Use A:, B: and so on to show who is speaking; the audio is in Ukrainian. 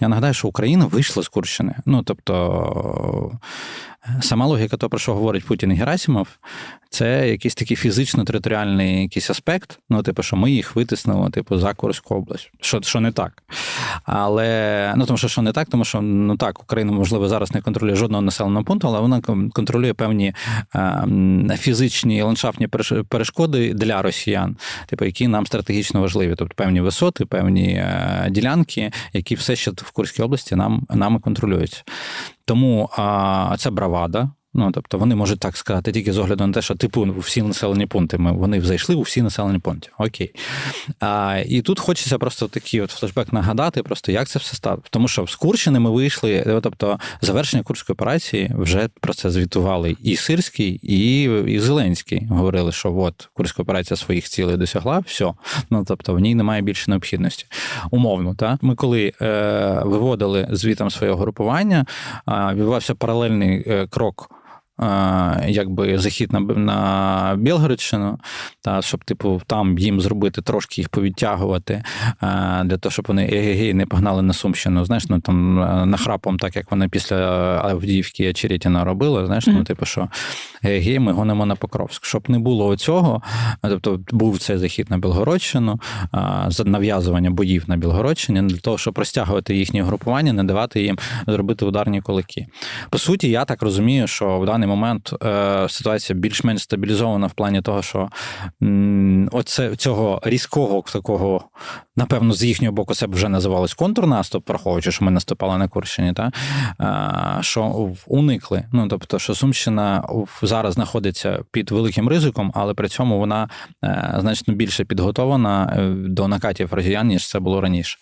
A: Я нагадаю, що Україна вийшла з Курщини. Ну тобто сама логіка того, про що говорить Путін і Герасимов, це якийсь такий фізично-територіальний якийсь аспект. Ну, типу, що ми їх витиснемо, типу, за Курську область. Що, що не так. Але ну тому, що що не так, тому що ну так, Україна можливо зараз не контролює жодного населеного пункту, але вона контролює певні е, фізичні ландшафтні перешкоди для росіян, типу, які нам стратегічно важливі, тобто певні висоти, певні е, ділянки, які все ще в Курській області нам нами контролюються. Тому а, це бравада. Ну, тобто вони можуть так сказати тільки з огляду на те, що типу всі населені пункти ми вони зайшли у всі населені пункти. Окей. А, І тут хочеться просто такий от флешбек нагадати, просто як це все стало. Тому що з Курщини ми вийшли, тобто завершення Курської операції вже про це звітували і Сирський, і і Зеленський. Говорили, що от Курська операція своїх цілей досягла, все. Ну тобто в ній немає більше необхідності. Умовно, так? Ми коли е, виводили звітом свого групування, е, відбувався паралельний е, крок якби захід на на Білгородщину, та щоб, типу, там їм зробити трошки їх повідтягувати, для того, щоб вони егегей не погнали на Сумщину. Знаєш, ну там нахрапом, так як вони після Авдіївки Черетіна робили, знаєш, ну, типу, що егегей, ми гонимо на Покровськ. Щоб не було цього, тобто був цей захід на Білгородщину, нав'язування боїв на Білгородщині, для того, щоб розтягувати їхні групування, не давати їм зробити ударні кулаки. По суті, я так розумію, що в даний даний момент е, ситуація більш-менш стабілізована в плані того, що оце цього різкого такого, напевно, з їхнього боку це б вже називалось контрнаступ, враховуючи, що ми наступали на Курщині, та е, що уникли. Ну тобто, що Сумщина зараз знаходиться під великим ризиком, але при цьому вона е, значно більше підготована до накатів росіян, ніж це було раніше.